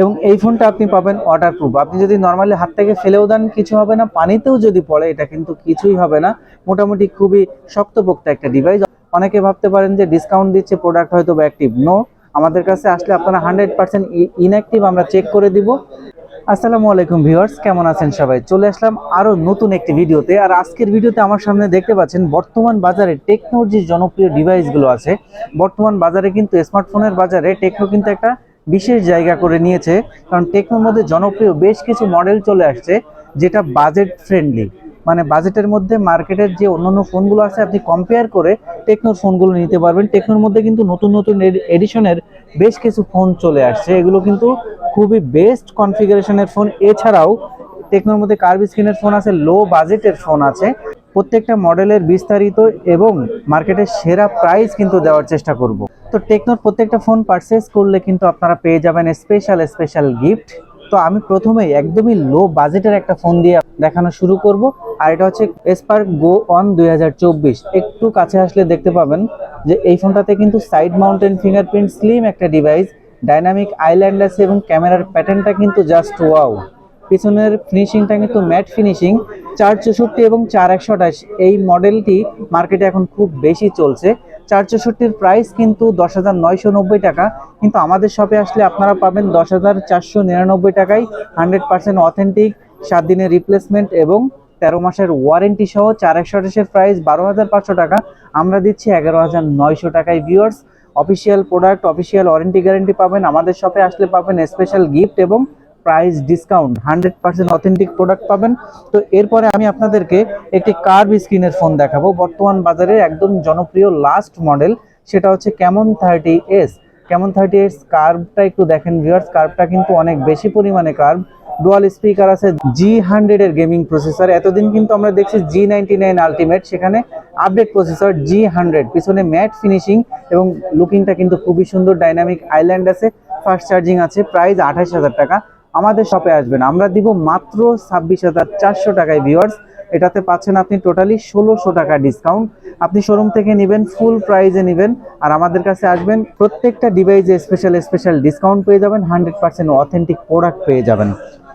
এবং এই ফোনটা আপনি পাবেন ওয়াটার প্রুফ আপনি যদি নর্মালি হাত থেকে ফেলেও দেন, কিছু হবে না। পানিতেও যদি পড়ে, এটা কিন্তু কিছুই হবে না। মোটামুটি খুবই শক্তপোক্ত একটা ডিভাইস অনেকে ভাবতে পারেন যে ডিসকাউন্ট দিচ্ছে প্রোডাক্ট হয়তো বা অ্যাক্টিভ নো আমাদের কাছে আসলে আপনারা হান্ড্রেড পার্সেন্ট ইনঅ্যাক্টিভ আমরা চেক করে দিব। আসসালামু আলাইকুম ভিউয়ার্স কেমন আছেন সবাই? চলে আসলাম আরও নতুন একটি ভিডিওতে। আর আজকের ভিডিওতে আমার সামনে দেখতে পাচ্ছেন, বর্তমান বাজারে টেকনোর জনপ্রিয় ডিভাইসগুলো আছে। বর্তমান বাজারে কিন্তু স্মার্টফোনের বাজারে টেকনো কিন্তু একটা বিশেষ জায়গা করে নিয়েছে, কারণ টেকনোর মধ্যে জনপ্রিয় বেশ কিছু মডেল চলে আসছে, যেটা বাজেট ফ্রেন্ডলি মানে বাজেটের মধ্যে মার্কেটের যে অন্যান্য ফোনগুলো আছে, আপনি কম্পেয়ার করে টেকনোর ফোনগুলো নিতে পারবেন। টেকনোর মধ্যে কিন্তু নতুন নতুন এডিশনের বেশ কিছু ফোন চলে আসছে। এগুলো কিন্তু খুবই বেস্ট কনফিগারেশনের ফোন এছাড়াও টেকনোর মধ্যে কার্ভ স্ক্রিনের ফোন আছে লো বাজেটের ফোন আছে। প্রত্যেকটা মডেলের বিস্তারিত এবং মার্কেটের সেরা প্রাইস কিন্তু দেওয়ার চেষ্টা করব। তো টেকনোর প্রত্যেকটা ফোন পারচেস করলে কিন্তু আপনারা পেয়ে যাবেন স্পেশাল স্পেশাল গিফট তো আমি প্রথমেই একদমই লো বাজেটের একটা ফোন দিয়ে দেখানো শুরু করব। আর এটা হচ্ছে এসপার্ক গো অন দুই হাজার চব্বিশ। একটু কাছে আসলে দেখতে পাবেন যে এই ফোনটাতে কিন্তু সাইড মাউন্টেন ফিঙ্গারপ্রিন্ট স্লিম একটা ডিভাইস ডাইনামিক আইল্যান্ড এবং ক্যামেরার প্যাটার্নটা কিন্তু জাস্ট ওয়াও পিছনের ফিনিশিংটা কিন্তু ম্যাট ফিনিশিং চার চৌষট্টি এবং চার একশো এই মডেলটি মার্কেটে এখন খুব বেশি চলছে। চার চৌষট্টির প্রাইস কিন্তু দশ হাজার নয়শো নব্বই টাকা। কিন্তু আমাদের শপে আসলে আপনারা পাবেন দশ হাজার চারশো নিরানব্বই টাকায় হান্ড্রেড পার্সেন্ট অথেন্টিক সাত দিনের রিপ্লেসমেন্ট এবং তেরো মাসের ওয়ারেন্টি সহ চার একশো আঠাশের প্রাইস বারো হাজার পাঁচশো টাকা। আমরা দিচ্ছি এগারো হাজার নয়শো টাকায় viewers official product official warranty guarantee পাবেন। আমাদের শপে আসলে পাবেন স্পেশাল গিফট এবং price discount hundred percent authentic product পাবেন। তো এরপরে আমি আপনাদেরকে একটি কার্ভ স্ক্রিনের ফোন দেখাবো। বর্তমান বাজারে একদম জনপ্রিয় লাস্ট মডেল সেটা হচ্ছে Camon thirty S Camon thirty S কার্ভটা একটু দেখেন ভিউয়ার্স কার্ভটা কিন্তু অনেক বেশি পরিমাণে কার্ভ ডুয়াল স্পিকার আছে জি হান্ড্রেড এর গেমিং প্রসেসর এতদিন কিন্তু আমরা দেখছি জি নাইনটি নাইন আলটিমেট সেখানে আপডেট প্রসেসর জি হান্ড্রেড পিছনে ম্যাট ফিনিশিং এবং লুকিংটা কিন্তু খুবই সুন্দর ডাইনামিক আইল্যান্ড আছে ফাস্ট চার্জিং আছে প্রাইস আঠাশ হাজার টাকা। আমাদের শপে আসবেন। আমরা দিব মাত্র ছাব্বিশ হাজার চারশো টাকায় ভিউয়ার্স এটাতে পাচ্ছেন আপনি টোটালি ষোলোশো টাকা ডিসকাউন্ট আপনি শোরুম থেকে নেবেন ফুল প্রাইজে নেবেন। আর আমাদের কাছে আসবেন, প্রত্যেকটা ডিভাইসে স্পেশাল স্পেশাল ডিসকাউন্ট পেয়ে যাবেন। হান্ড্রেড পার্সেন্ট অথেন্টিক প্রোডাক্ট পেয়ে যাবেন।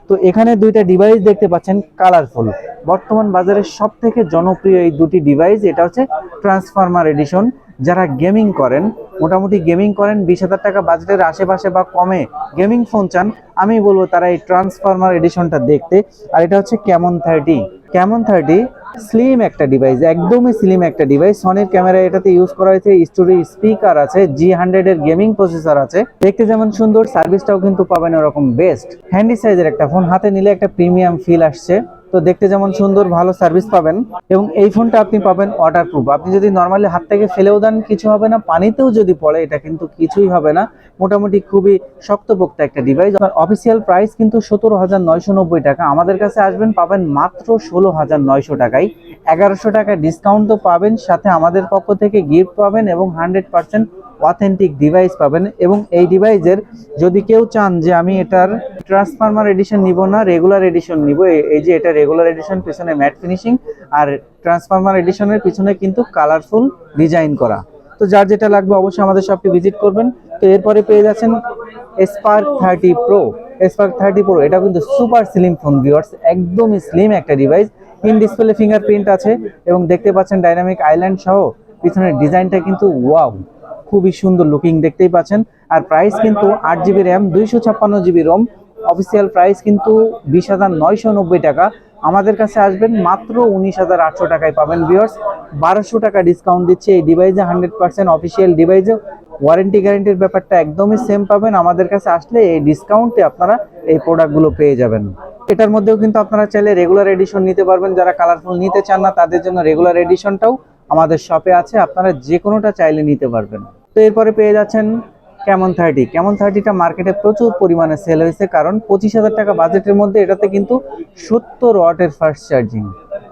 তো এখানে দুইটা ডিভাইস দেখতে পাচ্ছেন কালারফুল বর্তমান বাজারে সব থেকে জনপ্রিয় এই দুটি ডিভাইস এটা হচ্ছে ট্রান্সফরমার এডিশন যারা গেমিং করেন, মোটামুটি গেমিং করেন, বিশ হাজার টাকা বাজেটের আশেপাশে বা কমে গেমিং ফোন চান, আমি বলব তারা এই ট্রান্সফর্মার এডিশনটা দেখতে। আর এটা হচ্ছে Camon thirty Camon thirty slim একটা ডিভাইস একদমই স্লিম একটা ডিভাইস সনির ক্যামেরা এটাতে ইউজ করা হয়েছে স্টুডিও স্পিকার আছে জি হান্ড্রেড এর গেমিং প্রসেসর আছে। দেখতে যেমন সুন্দর সার্ভিসটাও কিন্তু পাবেন ওরকম বেস্ট হ্যান্ডি সাইজের একটা ফোন হাতে নিলে একটা প্রিমিয়াম ফিল আসছে। তো দেখতে যেমন সুন্দর, ভালো সার্ভিস পাবেন এবং এই ফোনটা আপনি পাবেন ওয়াটার প্রুফ আপনি যদি নর্মালি হাত থেকে ফেলেও দেন, কিছু হবে না, পানিতেও যদি পড়ে, এটা কিন্তু কিছুই হবে না। মোটামুটি খুবই শক্তপোক্ত একটা ডিভাইস অফিসিয়াল প্রাইস কিন্তু সতেরো হাজার নয়শো নব্বই টাকা। আমাদের কাছে আসবেন, পাবেন মাত্র ষোলো হাজার নয়শো টাকায়। এগারোশো টাকা ডিসকাউন্ট তো পাবেন, সাথে আমাদের পক্ষ থেকে গিফট পাবেন এবং হান্ড্রেড পার্সেন্ট অথেন্টিক ডিভাইস পাবেন এবং এই ডিভাইসের যদি কেউ চান যে আমি এটার ট্রান্সফরমার এডিশন নিব না রেগুলার এডিশন নিব এই- যে এটা রেগুলার এডিশন পিছনে ম্যাট ফিনিশিং আর ট্রান্সফরমার এডিশনের পিছনে কিন্তু কালারফুল ডিজাইন করা। তো যার যেটা লাগবে অবশ্যই আমাদের শপটি ভিজিট করবেন। তো এরপরে পেয়ে যাচ্ছেন Spark thirty pro Spark thirty pro এটা কিন্তু সুপার স্লিম ফোন ভিওয়ার্স একদমই স্লিম একটা ডিভাইস ইন ডিসপ্লে ফিঙ্গারপ্রিন্ট আছে এবং দেখতে পাচ্ছেন ডাইনামিক আইল্যান্ড সহ পিছনের ডিজাইনটা কিন্তু ওয়াও খুবই সুন্দর লুকিং দেখতেই পাচ্ছেন। আর প্রাইস কিন্তু আট জিবি র্যাম দুইশো ছাপ্পান্ন জিবি রোম অফিসিয়াল প্রাইস কিন্তু বিশ হাজার নয়শো নব্বই টাকা। আমাদের কাছে আসবেন মাত্র উনিশ হাজার আটশো টাকায় পাবেন ভিউয়ার্স বারোশো টাকা ডিসকাউন্ট দিচ্ছে এই ডিভাইসে হান্ড্রেড পার্সেন্ট অফিসিয়াল ডিভাইসে ওয়ারেন্টি গ্যারেন্টির ব্যাপারটা একদমই সেম পাবেন। আমাদের কাছে আসলে এই ডিসকাউন্টে আপনারা এই প্রোডাক্টগুলো পেয়ে যাবেন। এটার মধ্যেও কিন্তু আপনারা চাইলে রেগুলার এডিশন নিতে পারবেন। যারা কালারফুল নিতে চান না, তাদের জন্য রেগুলার এডিশনটাও আমাদের শপে আছে। আপনারা যে কোনোটা চাইলে নিতে পারবেন। তো এরপরে পেয়ে যাচ্ছেন কেমন থার্টি কেমন থার্টিটা মার্কেটে প্রচুর পরিমাণে সেল হয়েছে, কারণ পঁচিশ হাজার টাকা বাজেটের মধ্যে এটাতে কিন্তু সত্তর ওয়াটের ফাস্ট চার্জিং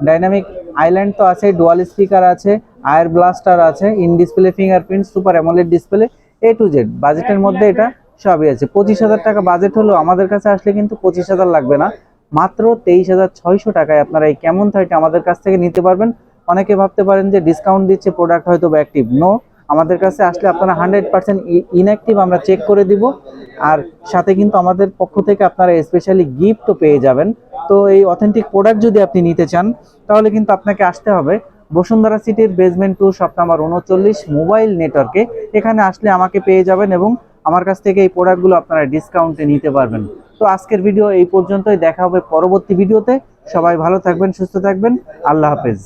ডাইনামিক আইল্যান্ড তো আছে ডুয়াল স্পিকার আছে আয়ার ব্লাস্টার আছে in display fingerprint super AMOLED display A to Z বাজেটের মধ্যে এটা সবই আছে। পঁচিশ হাজার টাকা বাজেট হলো আমাদের কাছে আসলে কিন্তু পঁচিশ হাজার লাগবে না। মাত্র তেইশ হাজার ছয়শো টাকায় আপনারা এই কেমন থার্টি আমাদের কাছ থেকে নিতে পারবেন। অনেকে ভাবতে পারেন যে ডিসকাউন্ট দিচ্ছে প্রোডাক্ট হয়তো বা অ্যাক্টিভ নো আমাদের কাছে আসলে আপনারা হান্ড্রেড পার্সেন্ট ইনঅ্যাক্টিভ আমরা চেক করে দিব। আর সাথে কিন্তু আমাদের পক্ষ থেকে আপনারা স্পেশালি গিফটও পেয়ে যাবেন। তো এই অথেন্টিক প্রোডাক্ট যদি আপনি নিতে চান, তাহলে কিন্তু আপনাকে আসতে হবে বসুন্ধরা সিটির বেসমেন্ট টু শপ নাম্বার উনচল্লিশ মোবাইল নেটওয়ার্কে এখানে আসলে আমাকে পেয়ে যাবেন এবং আমার কাছ থেকে এই প্রোডাক্টগুলো আপনারা ডিসকাউন্টে নিতে পারবেন। তো আজকের ভিডিও এই পর্যন্তই। দেখা হবে পরবর্তী ভিডিওতে সবাই ভালো থাকবেন, সুস্থ থাকবেন। আল্লাহ হাফেজ।